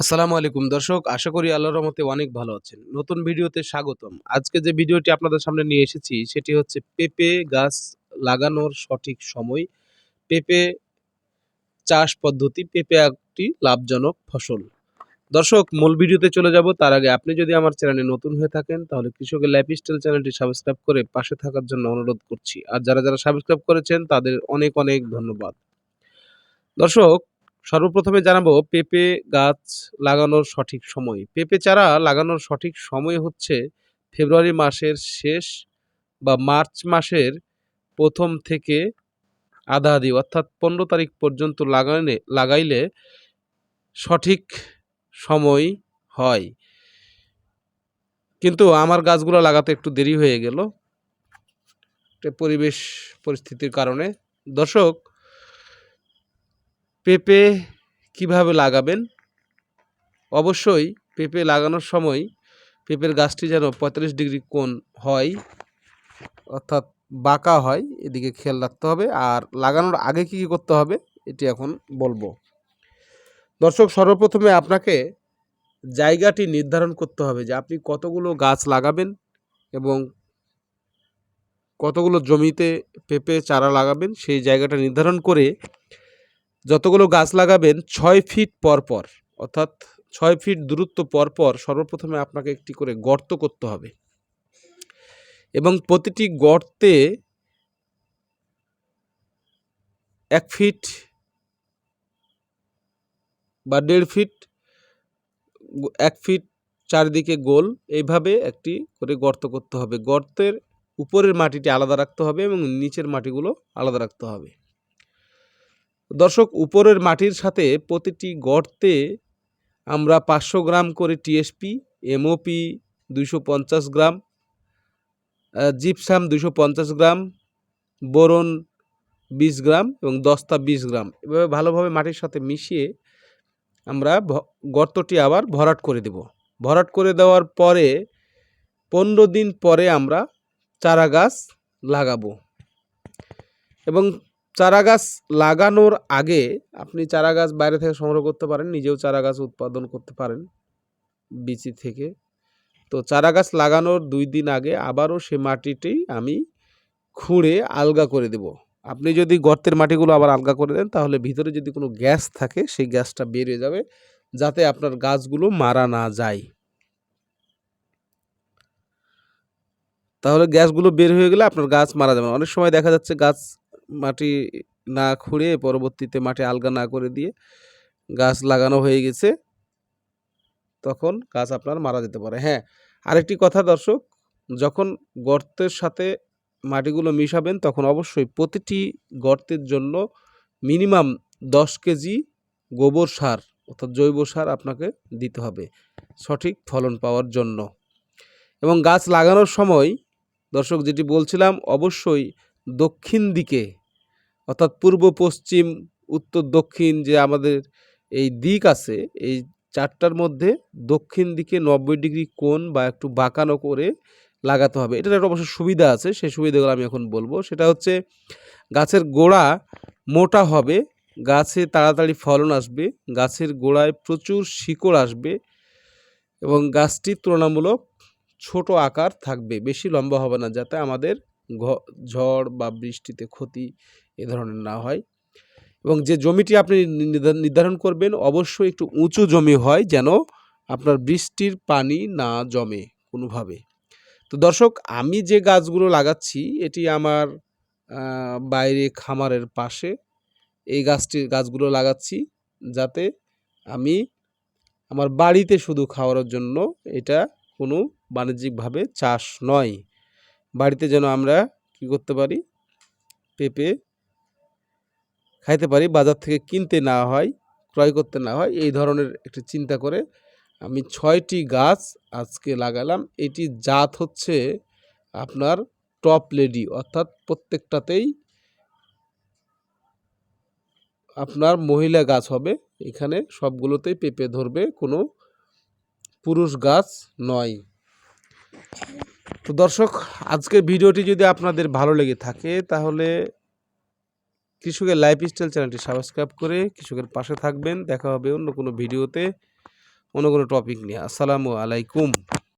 আসসালামু আলাইকুম। দর্শক, আশা করি আল্লাহর রহমতে অনেক ভালো আছেন। নতুন ভিডিওতে স্বাগতম। আজকে যে ভিডিওটি আপনাদের সামনে নিয়ে এসেছি, সেটি হচ্ছে পেঁপে গাছ লাগানোর সঠিক সময়। পেঁপে চাষ পদ্ধতি, পেঁপে একটি লাভজনক ফসল। দর্শক, মূল ভিডিওতে চলে যাব। তার আগে আপনি যদি আমার চ্যানেলে নতুন হয়ে থাকেন, তাহলে কৃষকের লাইফস্টাইল চ্যানেলটি সাবস্ক্রাইব করে পাশে থাকার জন্য অনুরোধ করছি। আর যারা যারা সাবস্ক্রাইব করেছেন, তাদের অনেক অনেক ধন্যবাদ। দর্শক সর্বপ্রথমে জানাব, পেঁপে গাছ লাগানোর সঠিক সময়। পেঁপে চারা লাগানোর সঠিক সময় হচ্ছে ফেব্রুয়ারি মাসের শেষ বা মার্চ মাসের প্রথম থেকে আধা আধি, অর্থাৎ পনেরো তারিখ পর্যন্ত লাগানে লাগাইলে সঠিক সময় হয়। কিন্তু আমার গাছগুলো লাগাতে একটু দেরি হয়ে গেল। পরিবেশ, পরিস্থিতির কারণে। দর্শক পেঁপে কীভাবে লাগাবেন? অবশ্যই পেঁপে লাগানোর সময় পেঁপের গাছটি যেন পঁয়তাল্লিশ ডিগ্রি কোণ হয়, অর্থাৎ বাঁকা হয়, এদিকে খেয়াল রাখতে হবে। আর লাগানোর আগে কী কী করতে হবে, এটি এখন বলব। দর্শক, সর্বপ্রথমে আপনাকে জায়গাটি নির্ধারণ করতে হবে যে আপনি কতগুলো গাছ লাগাবেন এবং কতগুলো জমিতে পেঁপে চারা লাগাবেন। সেই জায়গাটা নির্ধারণ করে যতগুলো গাছ লাগাবেন ছয় ফিট পর পর, অর্থাৎ ছয় ফিট দূরত্ব পর পর সর্বপ্রথমে আপনাকে একটি করে গর্ত করতে হবে। এবং প্রতিটি গর্তে এক ফিট বা দেড় ফিট, এক ফিট চারিদিকে গোল, এইভাবে একটি করে গর্ত করতে হবে। গর্তের উপরের মাটিটি আলাদা রাখতে হবে এবং নিচের মাটিগুলো আলাদা রাখতে হবে। দর্শক, উপরের মাটির সাথে প্রতিটি গর্তে আমরা পাঁচশো গ্রাম করে টিএসপি এমওপি দুইশো পঞ্চাশ গ্রাম জিপসাম দুইশো পঞ্চাশ গ্রাম, বোরন বিশ গ্রাম এবং দস্তা বিশ গ্রাম। এভাবে ভালোভাবে মাটির সাথে মিশিয়ে আমরা গর্তটি আবার ভরাট করে দেব। ভরাট করে দেওয়ার পরে পনেরো দিন পরে আমরা চারা গাছ লাগাবো। এবং চারা গাছ লাগানোর আগে আপনি চারা গাছ বাইরে থেকে সংগ্রহ করতে পারেন, নিজেও চারা গাছ উৎপাদন করতে পারেন বিচি থেকে। তো চারা গাছ লাগানোর দুই দিন আগে আবারও সে মাটিটি আমি খুঁড়ে আলগা করে দেব। আপনি যদি গর্তের মাটিগুলো আবার আলগা করে দেন, তাহলে ভিতরে যদি কোনো গ্যাস থাকে, সেই গ্যাসটা বেরিয়ে যাবে, যাতে আপনার গাছগুলো মারা না যায়। তাহলে গ্যাসগুলো বের হয়ে গেলে আপনার গাছ মারা যাবে। অনেক সময় দেখা যাচ্ছে গাছ মাটি না খুঁড়ে পরবর্তীতে মাটি আলগা না করে দিয়ে গাছ লাগানো হয়ে গেছে, তখন গাছ আপনার মারা যেতে পারে। হ্যাঁ আরেকটি কথা দর্শক, যখন গর্তের সাথে মাটিগুলো মিশাবেন, তখন অবশ্যই প্রতিটি গর্তের জন্য মিনিমাম দশ কেজি গোবর সার অর্থাৎ জৈব সার আপনাকে দিতে হবে সঠিক ফলন পাওয়ার জন্য। এবং গাছ লাগানোর সময় দর্শক যেটি বলছিলাম, অবশ্যই দক্ষিণ দিকে অর্থাৎ পূর্ব, পশ্চিম, উত্তর, দক্ষিণ যে আমাদের এই দিক আছে, এই চারটার মধ্যে দক্ষিণ দিকে নব্বই ডিগ্রি কোণ বা একটু বাঁকানো করে লাগাতে হবে। এটার একটা অবশ্য সুবিধা আছে, সেই সুবিধাগুলো আমি এখন বলব। সেটা হচ্ছে গাছের গোড়া মোটা হবে, গাছে তাড়াতাড়ি ফলন আসবে, গাছের গোড়ায় প্রচুর শিকড় আসবে এবং গাছটি তুলনামূলক ছোট আকার থাকবে, বেশি লম্বা হবে না, যাতে আমাদের ঝড় বা বৃষ্টিতে ক্ষতি এ ধরনের না হয়। এবং যে জমিটি আপনি নির্ধা- নির্ধারণ করবেন, অবশ্যই একটু উঁচু জমি হয় যেন আপনার বৃষ্টির পানি না জমে কোনোভাবে। তো দর্শক, আমি যে গাছগুলো লাগাচ্ছি, এটি আমার বাইরে খামারের পাশে। এই গাছটি গাছগুলো লাগাচ্ছি যাতে আমি আমার বাড়িতে শুধু খাওয়ার জন্য এটা কোনো বাণিজ্যিকভাবে চাষ নয়। বাড়িতে যেন আমরা কি করতে পারি? পেঁপে খাইতে পারি, বাজার থেকে কিনতে না হয়, ক্রয় করতে না হয়, এই ধরনের একটি চিন্তা করে আমি ছয়টি গাছ আজকে লাগালাম। এটি জাত হচ্ছে আপনার টপ লেডি, অর্থাৎ প্রত্যেকটাতেই আপনার মহিলা গাছ হবে। এখানে সবগুলোতেই পেঁপে ধরবে, কোনো পুরুষ গাছ নয়। তো দর্শক, আজকের ভিডিওটি যদি আপনাদের ভালো লেগে থাকে, তাহলে কৃষকের লাইফ স্টাইল চ্যানেলটি সাবস্ক্রাইব করে কৃষকের পাশে থাকবেন। দেখা হবে অন্য কোনো ভিডিওতে, অন্য কোনো টপিক নিয়ে। আসসালামু আলাইকুম।